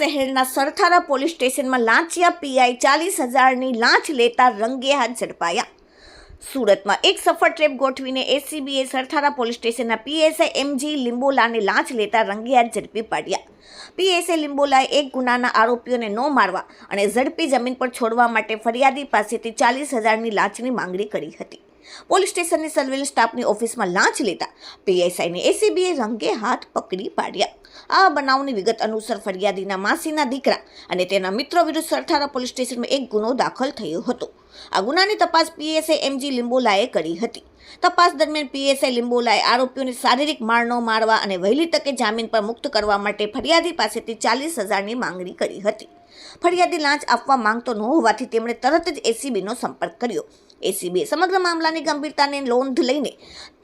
શહેરના સરથારા પોલીસ સ્ટેશનમાં લાંચિયા પીઆઈ ચાલીસ હજારની લાંચ લેતા રંગે હાથ ઝડપાયા. સુરતમાં એક સફળ ટ્રેપ ગોઠવીને એસીબીએ સરથારા પોલીસ સ્ટેશનના પીએસઆઈ એમજી લિંબોલાને લાંચ લેતા રંગે હાથ ઝડપી પાડ્યા. પીએસઆઈ લિંબોલાએ એક ગુનાના આરોપીઓને ન મારવા અને ઝડપી જમીન પર છોડવા માટે ફરિયાદી પાસેથી ચાલીસ હજારની લાંચની માંગણી કરી હતી. પોલીસ સ્ટેશનની સર્વેલન્સ સ્ટાફની ઓફિસમાં લાંચ લેતા પીએસઆઈને એસીબીએ રંગે હાથ પકડી પાડ્યા. આ બનાવની વિગત અનુસાર ફરિયાદીના માસીના દીકરા અને તેના મિત્રો વિરુદ્ધ સરથારા પોલીસ સ્ટેશનમાં એક ગુનો દાખલ થયો હતો. આ ગુનાની તપાસ પીએસઆઈ એમજી લિંબોલાએ કરી હતી. તપાસ દરમિયાન પીએસઆઈ લિંબોલાએ આરોપીઓને શારીરિક માર મારવા અને વહેલી તકે જામીન પર મુક્ત કરવા માટે ફરિયાદી પાસેથી ચાલીસ હજારની માંગણી કરી હતી. ફરિયાદી લાંચ આપવા માંગતો ન હોવાથી તેમણે તરત જ એસીબીનો સંપર્ક કર્યો. એસીબીએ સમગ્ર મામલાની ગંભીરતાને નોંધ લઈને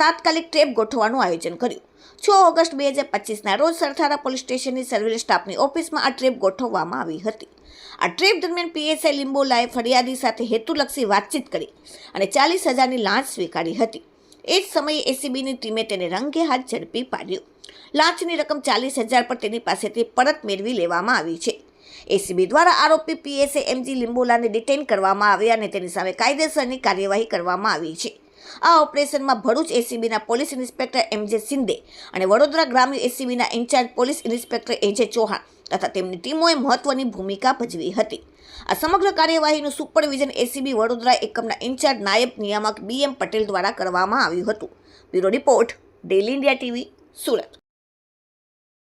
તાત્કાલિક ટ્રેપ ગોઠવવાનું આયોજન કર્યું. છ ઓગસ્ટ બે હજાર પચીસના રોજ સરથારા પોલીસ સ્ટેશનની સર્વેલન્સ સ્ટાફની ઓફિસમાં આ ટ્રેપ ગોઠવવામાં આવી હતી. આ ટ્રેપ દરમિયાન પીએસઆઈ લિંબોલાએ ફરિયાદી સાથે હેતુલક્ષી વાતચીત કરી અને ચાલીસ હજારની લાંચ સ્વીકારી હતી. એ જ સમયે એસીબીની ટીમે તેને રંગે હાથ ઝડપી પાડ્યો. લાંચની રકમ ચાલીસ હજાર પર તેની પાસેથી પરત મેળવી લેવામાં આવી છે. એસીબી દ્વારા આરોપી પીએસએ એમજી લિંબોલાને ડિટેન કરવામાં આવ્યા અને તેની સામે કાયદેસરની કાર્યવાહી કરવામાં આવી છે. આ ઓપરેશનમાં Bharuch એસીબીના police inspector M J Shinde અને વડોદરા ગ્રામ્ય એસીબીના in charge police inspector A Chauhan તથા તેમની ટીમોએ મહત્વની ભૂમિકા ભજવી હતી. આ સમગ્ર કાર્યવાહીનું સુપરવિઝન એસીબી વડોદરા એકમના ઇન્ચાર્જ નાયબ નિયામક બી એમ પટેલ દ્વારા કરવામાં આવ્યું હતું. Bureau report daily India TV, Surat.